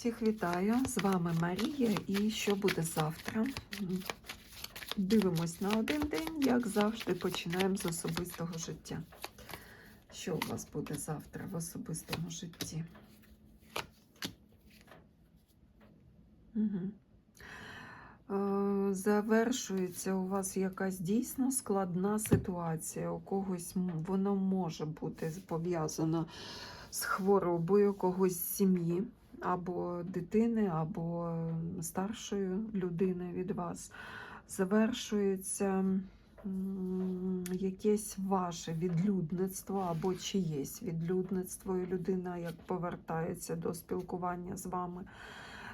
Всіх вітаю! З вами Марія. І що буде завтра? Дивимось на один день, як завжди, починаємо з особистого життя. Що у вас буде завтра в особистому житті? Угу. Завершується у вас якась дійсно складна ситуація. У когось воно може бути пов'язано з хворобою когось з сім'ї, або дитини, або старшої людини від вас. Завершується якесь ваше відлюдництво або чиєсь відлюдництво, і людина як повертається до спілкування з вами.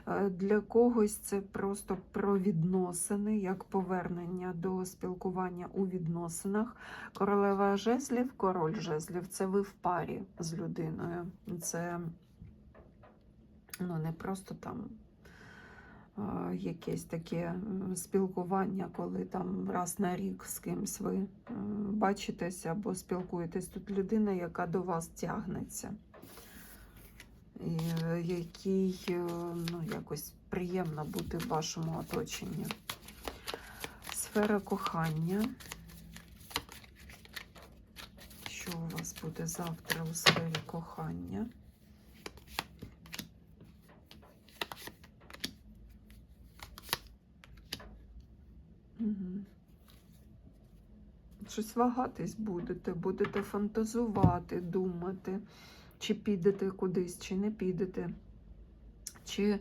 Е, Для когось це просто про відносини, як повернення до спілкування у відносинах. Королева жезлів, король жезлів це ви в парі з людиною. Це ну, не просто там якесь таке спілкування, коли там раз на рік з кимсь ви бачитесь або спілкуєтесь. Тут людина, яка до вас тягнеться і е, який е, ну, якось приємно бути в вашому оточенні. Сфера кохання. Що у вас буде завтра у сфері кохання? Угу. Щось вагатись будете, будете фантазувати, думати чи підете кудись, чи не підете, чи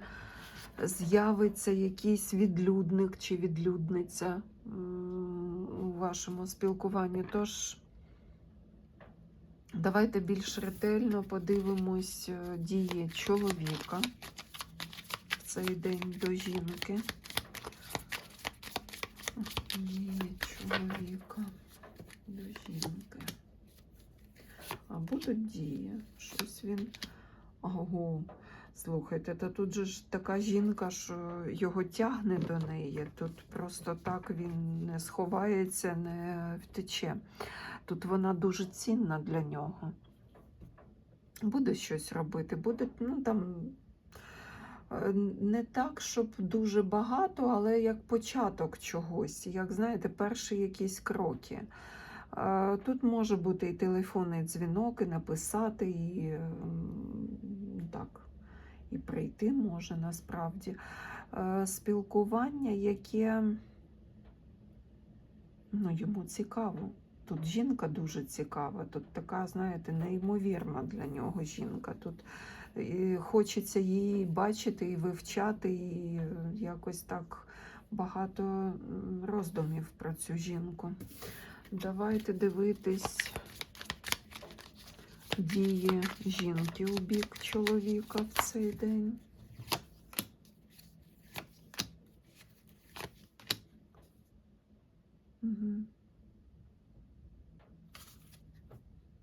з'явиться якийсь відлюдник чи відлюдниця у вашому спілкуванні. Тож давайте більш ретельно подивимось е, дії чоловіка в цей день до жінки. Дії чоловіка до жінки. А будуть дії. Щось він. Ого, слухайте, та тут же ж така жінка, що його тягне до неї. Тут просто так він не сховається, не втече. Тут вона дуже цінна для нього. Буде щось робити, буде, ну там. е, Не так, щоб дуже багато, але як початок чогось, як знаєте, перші якісь кроки. Е, Тут може бути і телефонний дзвінок, і написати, і так, і прийти може насправді. Е, Спілкування, яке ну, йому цікаво. Тут жінка дуже цікава, тут така, знаєте, неймовірна для нього жінка. Тут хочеться її бачити і вивчати, і е, якось так багато роздумів про цю жінку. Давайте дивитись дії жінки у бік чоловіка в цей день.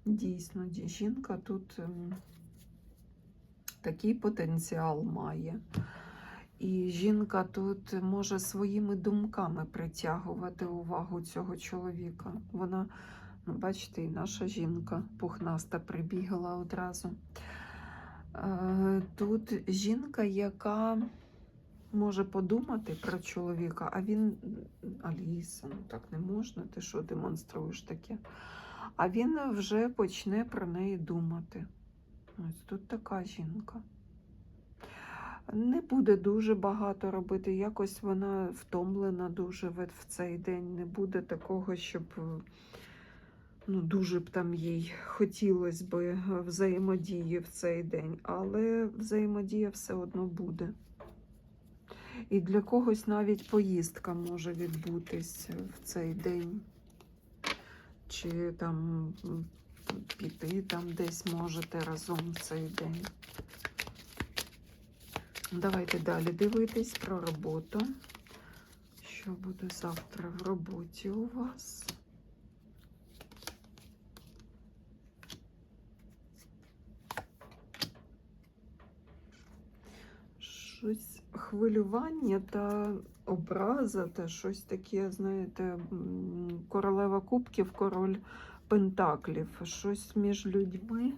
Дійсно, жінка тут ем, такий потенціал має. І жінка тут може своїми думками притягувати увагу цього чоловіка. Вона, ну, бачите, і наша жінка пухнаста прибігла одразу. Е, Тут жінка, яка може подумати про чоловіка, а він Аліса, ну так не можна, ти що демонструєш таке? А він вже почне про неї думати. Ось тут така жінка не буде дуже багато робити. Якось вона втомлена дуже в цей день. Не буде такого, щоб е, ну, дуже б там їй хотілося би взаємодії в цей день, але взаємодія все одно буде. І для когось навіть поїздка може відбутись в цей день. Чи там піти там десь можете разом в цей день. Давайте далі дивитись про роботу. Що буде завтра в роботі у вас? Щось хвилювання та образа, та щось таке, знаєте, королева кубків, король пентаклів, щось між людьми.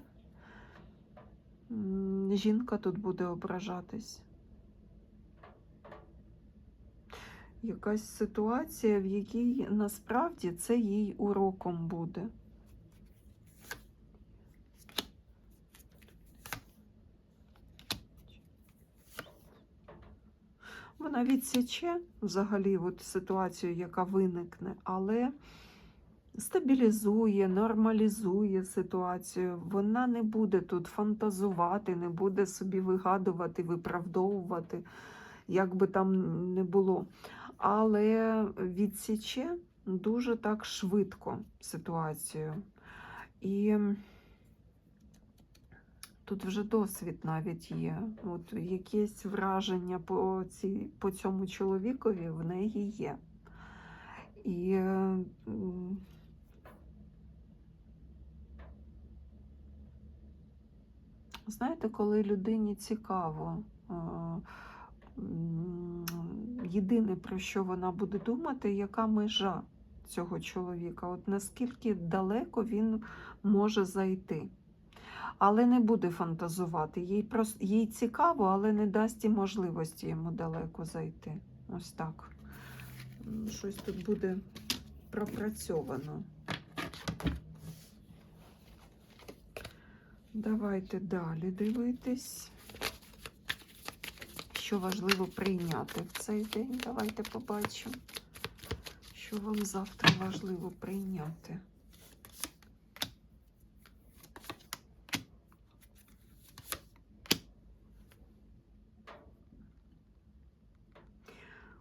Жінка тут буде ображатись. Якась ситуація, в якій насправді це їй уроком буде. Вона відсіче взагалі от ситуацію, яка виникне, але стабілізує, нормалізує ситуацію. Вона не буде тут фантазувати, не буде собі вигадувати, виправдовувати, як би там не було. Але відсіче дуже так швидко ситуацію. І тут вже досвід навіть є. От якесь враження по, ці, по цьому чоловікові в неї є. І е, м, знаєте, коли людині цікаво, е, єдине про що вона буде думати, яка межа цього чоловіка, от наскільки далеко він може зайти. Але не буде фантазувати. Їй, прос... їй цікаво, але не дасть і можливості йому далеко зайти. Ось так. Щось тут буде пропрацьовано. Давайте далі дивитись. Що важливо прийняти в цей день. Давайте побачимо, що вам завтра важливо прийняти.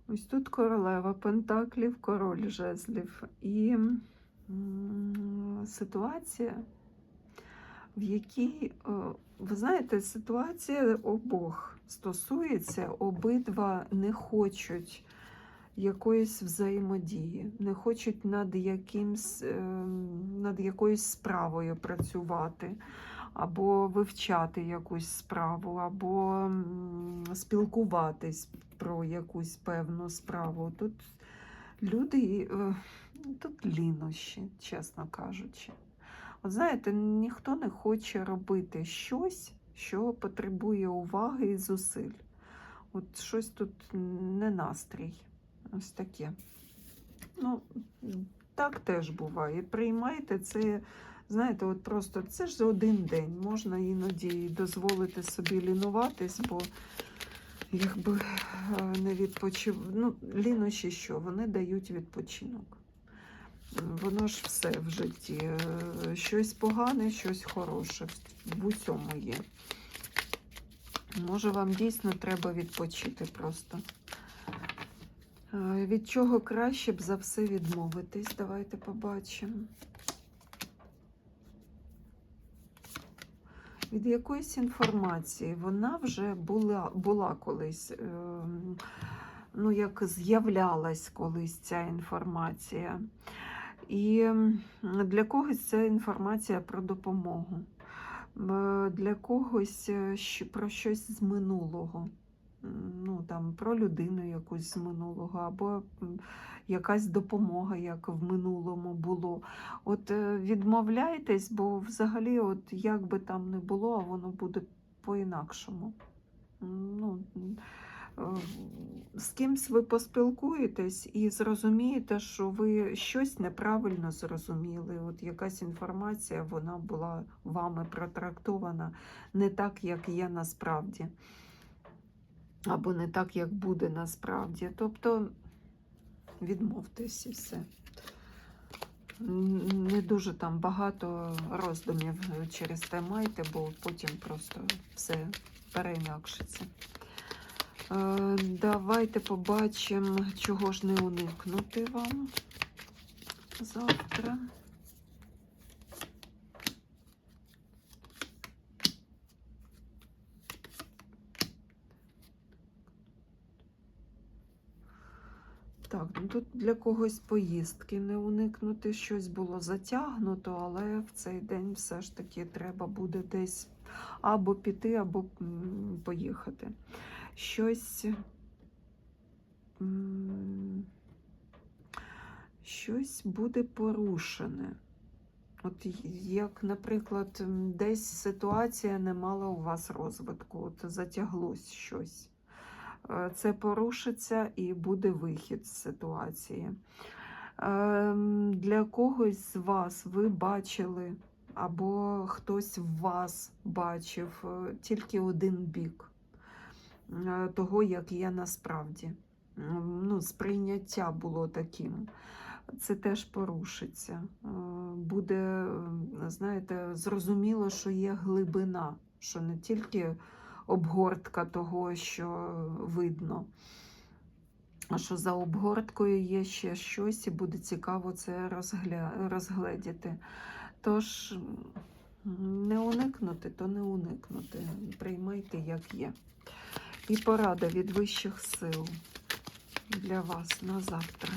Ось тут королева Пентаклів, король жезлів. І ситуація, в якій, е, ви знаєте, ситуація обох стосується, обидва не хочуть якоїсь взаємодії, не хочуть над, якимсь, е, над якоюсь справою працювати. Або вивчати якусь справу, або спілкуватись про якусь певну справу. Тут люди, е, тут лінощі, чесно кажучи. От знаєте, ніхто не хоче робити щось, що потребує уваги і зусиль. От щось тут не настрій. Ось таке. Ну, так теж буває. Приймайте це. Знаєте, от просто це ж за один день. Можна іноді дозволити собі лінуватись, бо якби е, не відпочив. Ну, лінощі що? Вони дають відпочинок. Воно ж все в житті. Е, Щось погане, щось хороше. В усьому є. Може, вам дійсно треба відпочити просто. Е, Від чого краще б за все відмовитись? Давайте побачимо. Від якоїсь інформації вона вже була, була колись, ем, ну, як з'являлась колись ця інформація. І для когось це інформація про допомогу, для когось е, про щось з минулого. Ну, там, про людину якусь з минулого, або якась допомога, як в минулому було. От е, відмовляйтесь, бо взагалі, от як би там не було, а воно буде по-інакшому. Ну, з кимсь ви поспілкуєтесь і зрозумієте, що ви щось неправильно зрозуміли. От якась інформація вона була вами протрактована не так, як є насправді, або не так, як буде насправді. Тобто відмовтесь і все. Не дуже там багато роздумів через те майте, бо потім просто все переінакшиться. Е, Давайте побачимо, чого ж не уникнути вам завтра. Так, ну тут для когось поїздки не уникнути, щось було затягнуто, але в цей день все ж таки треба буде десь або піти, або поїхати. Щось. Щось буде порушене. От як, наприклад, десь ситуація не мала у вас розвитку, от затяглось щось. Е, Це порушиться і буде вихід з ситуації. Ем, Для когось з вас ви бачили, або хтось в вас бачив е, тільки один бік того, як є насправді. Ну, сприйняття було таким. Це теж порушиться. Е, Буде, е, знаєте, зрозуміло, що є глибина, що не тільки обгортка того, що видно, а що за обгорткою є ще щось, і буде цікаво це розгля... розгледіти. Тож не уникнути, то не уникнути. Приймайте, як є. І порада від вищих сил для вас на завтра.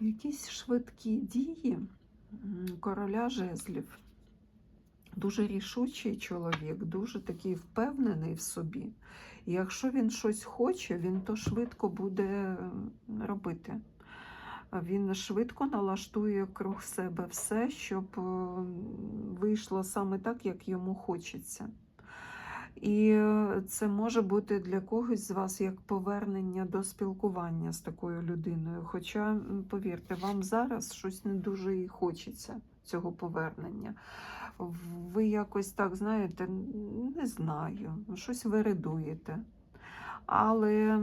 Якісь швидкі дії короля жезлів. Дуже рішучий чоловік, дуже такий впевнений в собі. Якщо він щось хоче, він то швидко буде робити. Він швидко налаштує круг себе все, щоб е, вийшло саме так, як йому хочеться. І е, це може бути для когось з вас як повернення до спілкування з такою людиною. Хоча, повірте, вам зараз щось не дуже і хочеться цього повернення. Ви якось так, знаєте, не знаю, щось виридуєте. Але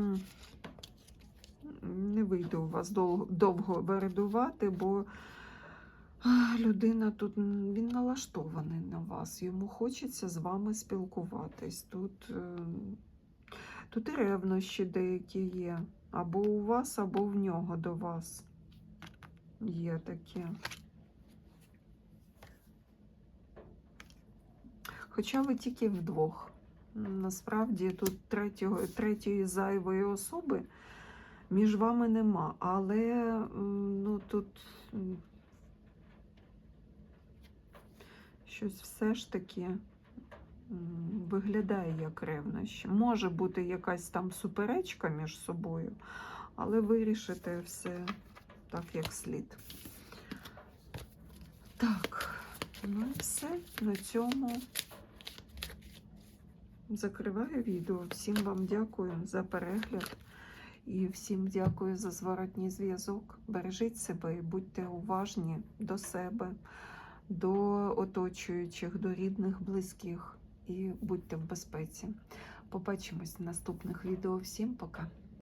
не вийде у вас дол- довго виридувати, бо людина тут він налаштований на вас. Йому хочеться з вами спілкуватись. Тут, е, тут і ревнощі деякі є. Або у вас, або в нього до вас. Є таке. Хоча ви тільки вдвох. Насправді тут третього, третьої зайвої особи між вами нема. Але ну, тут щось все ж таки виглядає як ревнощі. Може бути якась там суперечка між собою, але вирішите все так, як слід. Так, ну і все. На цьому закриваю відео. Всім вам дякую за перегляд. І всім дякую за зворотній зв'язок. Бережіть себе і будьте уважні до себе, до оточуючих, до рідних, близьких і будьте в безпеці. Побачимось в наступних відео. Всім пока!